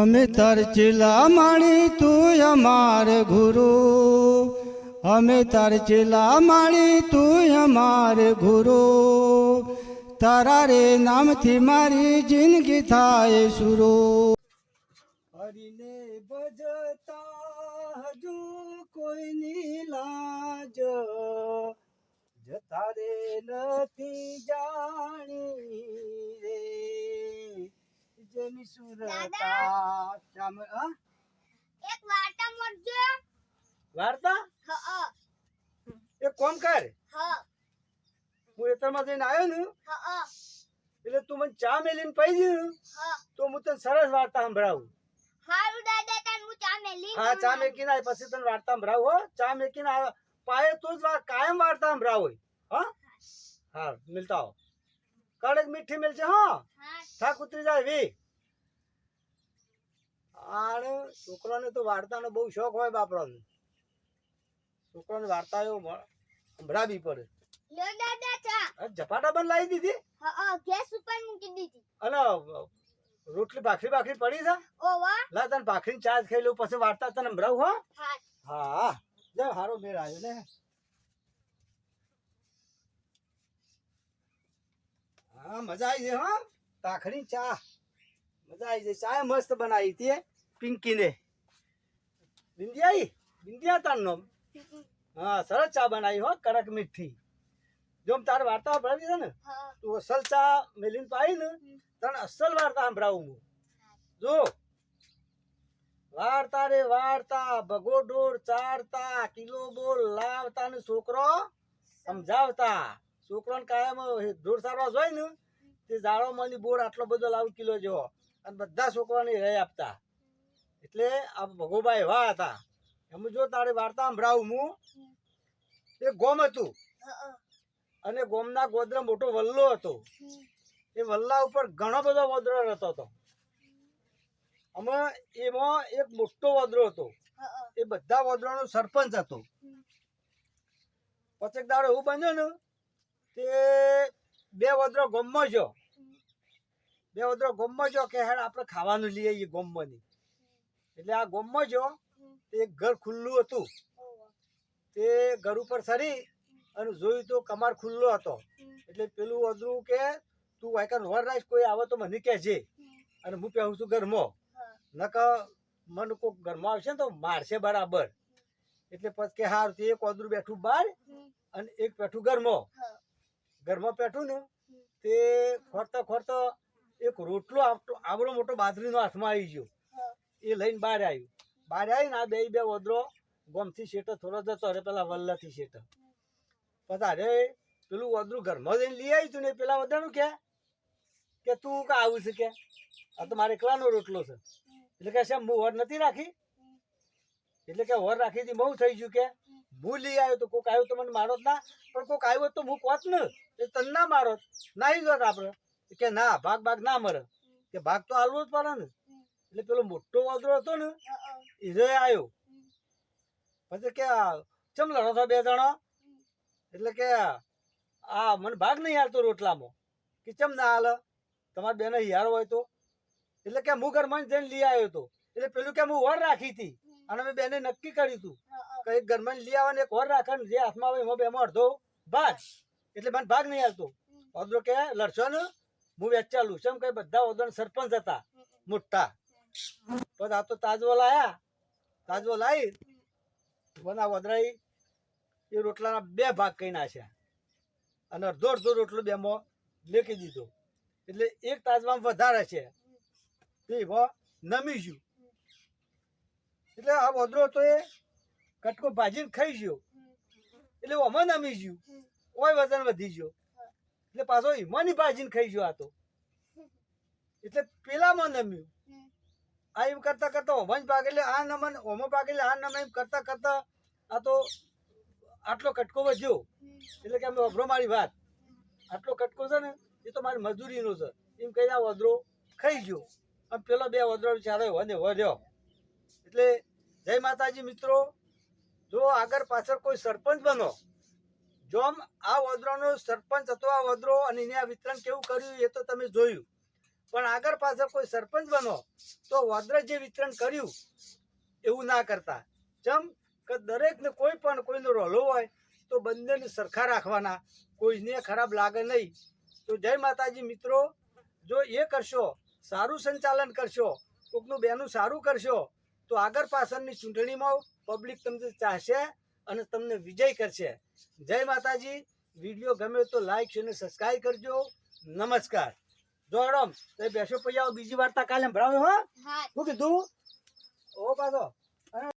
અમે તાર ચેલા માણી તું અમાર ગુરુ. અમે તાર ચેલા માણી તું અમાર ગુરુ. તારા રે નામથી મારી જિંદગી થાય સુરો. હરીને ભજતા હજુ કોઈની લાજ. જતા રે નથી જાણી જેની સુરતા શ્યામ હા? એક વાર્તા મળજો. વાર્તા? હા એક કોમ કર. હા. હું એતરમાં જઈને આવ્યો ને હા એટલે તું મને ચા મેલીને પી દીધું તો હું તને સરસ વાર્તા સંભળાવું. હારું દાદા તન હું ચા મેલી હા ચા મેકીને આય પછી તને વાર્તા સંભળાવું હો. ચા મેકીને પાયે તું જ કાયમ વાર્તા સંભળાવ હા? હા. મિલતા હો કડક મીઠી મિલશે હા. હા. થાક ઉતરી જાય વી. આને છોકરાને તો વાર્તાનો બહુ શોખ હોય બાપરાનો છોકરાને વાર્તા એવો સંભળાવી પડે. ઝપાટા બંધ લાવી દીધી? ગેસ ઉપર મૂકી દીધી. અને રોટલી ભાખરી ભાખરી પડી છે? લા તને ભાખરી ચા ખાઈ લઉં પછી વાર્તા તને સંભળાવું હો. હા. જાવ હારો મેળ આવ્યો ને હા મજા આવી છે હા. ભાખરી ચા. મજા આવી જાય ચા મસ્ત બનાવી હતી પિંકીને. બિંદિયાઈ બિંદિયા તારનો. હા સરસ ચા બનાવી હો કડક મીઠી. જો તાર વાર્તા સંભળાવી છે ને તું અસલ ચા મેલીને પાઈ ને તને અસલ વાર્તા સંભળાવું હું. જો વાર્તા રે વાર્તા બગોડોર ચારતા કિલો બોલ લાવતા ને છોકરો સમજાવતા. છોકરોને કાયમ ઢોર સારવા જોઈ ને તે જાળો મળી બોર આટલો બધો લાવ કિલો જેવો. અને બધા છોકરાને રહે આપતા. એટલે આ ભગોબા એવા હતા. એમ જો તારે વાર્તા સંભળાવું હું. એ ગોમ હતું. અને ગોમના ગોદ્ર મોટો વલ્લો હતો. એ વલ્લા ઉપર ઘણો બધો વદરો રહેતો હતો. અમે એમાં એક મોટો વદરો હતો. એ બધા વદરોનો સરપંચ હતો. પછી દાડો એવું બન્યો ને, તે બે વદરો ગમમાં જો બે વદરો ગમમાં જો કે હેડ આપણે ખાવાનું લઈએ ગમમાંની એટલે આ ગોમમાં જો એક ઘર ખુલ્લું હતું. તે ઘર ઉપર સરી અને જોયું તો કમાર ખુલ્લો હતો. એટલે પેલું વદરું કે તું વાયકન વર રાખ કોઈ આવે તો મને કહેજે. અને હું પહેરું છું ઘરમાં. નક મને કોઈક ઘરમાં આવશે ને તો મારશે બરાબર. એટલે પછી કે હાર તે એક ઓદરું બેઠું બહાર અને એક બેઠું ઘરમાં. ઘરમાં બેઠું ને તે ખોરતા ખોરતો એક રોટલો આવતો આવડો મોટો બાજરીનો હાથમાં આવી ગયો. એ લઈને બહાર આવ્યું. બહાર આવીને આ બે બે ઓદરો ગોમથી શેટો થોડો જતો અરે પેલા વલ્લાથી શેટો પછી અરે, પેલું ઓદરું ઘરમાં જઈને લઈ આવી તું ને પેલા વધારું કે? કે તું કા આવું છે કે? આ તો મારે એકલાનો રોટલો છે. એટલે કે શેમ હું હોર નથી રાખી? એટલે કે વર રાખી હતી બહુ થઈ ગયું કે? હું લઈ આવ્યો તો કોક આવ્યો તો મને મારો જ ના, પણ કોક આવ્યો તો હું કોત ને? એ તને ના મારો. નાહી જોત આપણે કે ના ભાગ ભાગ ના મરે. કે ભાગ તો હાલવું જ પડે ને. એટલે પેલો મોટો વાદળો હતો ને એ આવ્યો પછી કે ચમ લડો છો બે જણા? એટલે કે આ મને ભાગ નહીં હાલતો રોટલામાં. કે ચમ ના હાલ? તમારે બેને હિયારો હોય તો. એટલે કે હું ઘરમાં જઈને લઈ આવ્યો હતો. એટલે પેલું કે હું વર રાખી હતી. અને મેં બેને નક્કી કર્યું હતું. કે એક ઘરમાં લઈ આવવાનું એક વર રાખે ને જે હાથમાં આવે એમાં બેમાં અડધો ભાગ. એટલે મને ભાગ નહીં હાલતો. ઓદરો કે લડશો ને હું વેચાલું. છે કે બધા ઓદર સરપંચ હતા. મોટા. પછી આ તો તાજવો લાયા. તાજવો લાવી બના વધરાઈ એ રોટલાના બે ભાગ કઈ નાખ્યા અને અડધો અડધો રોટલો બેમાં લેખી દીધો. એટલે એક તાજમાં વધારે છે. તે એમાં નમી ગયું. એટલે આ વધરો તો એ કટકો ભાજીને ખાઈ ગયો. એટલે ઓમાં નમી ગયું. ઓય વજન વધી ગયો. એટલે પાછો ઈમાની ભાજીને ખાઈ ગયો આ તો. એટલે પેલામાં નમ્યું. આ એમ કરતા કરતા ઓમાં પાક એટલે આ નમન, ઓમાં પાક એટલે આ નમન એમ કરતા કરતા આ તો આટલો કટકો વધ્યો. એટલે કે અમે અભરો મારી વાત. આટલો કટકો છે ને, એ તો મારી મજૂરીનો છે. એમ કહીને આ વધરો ખાઈ ગયો. અને પેલો બે વદરો બિચારો વને વધ્યો એટલે જય માતાજી મિત્રો, જો આગળ પાછળ કોઈ સરપંચ બનો જોમ આ વદરોનો સરપંચ હતો આ અને એને આ વિતરણ કેવું કર્યું એ તો તમે જોયું. પણ આગળ પાછળ કોઈ સરપંચ બનો, તો વદ્ર જે વિતરણ કર્યું, એવું ના કરતા. ચમ કે દરેકને કોઈ પણ કોઈનો રોલો હોય, તો બંનેને સરખા રાખવાના, કોઈને ખરાબ લાગે નહીં. તો જય માતાજી મિત્રો, જો એ કરશો, સારું સંચાલન કરશો, કોકનું બેનું સારું કરશો, તો આગળ પાછળની ચૂંટણીમાં પબ્લિક તમને ચાહશે અને તમને વિજય કરશે. જય માતાજી, વીડિયો ગમે તો લાઈક અને સબસ્ક્રાઈબ કરજો. નમસ્કાર. જોડમ તો બેસો પછી આવો બીજી વાર્તા કાલે હો. હા. શું કીધું? ઓ પાછો.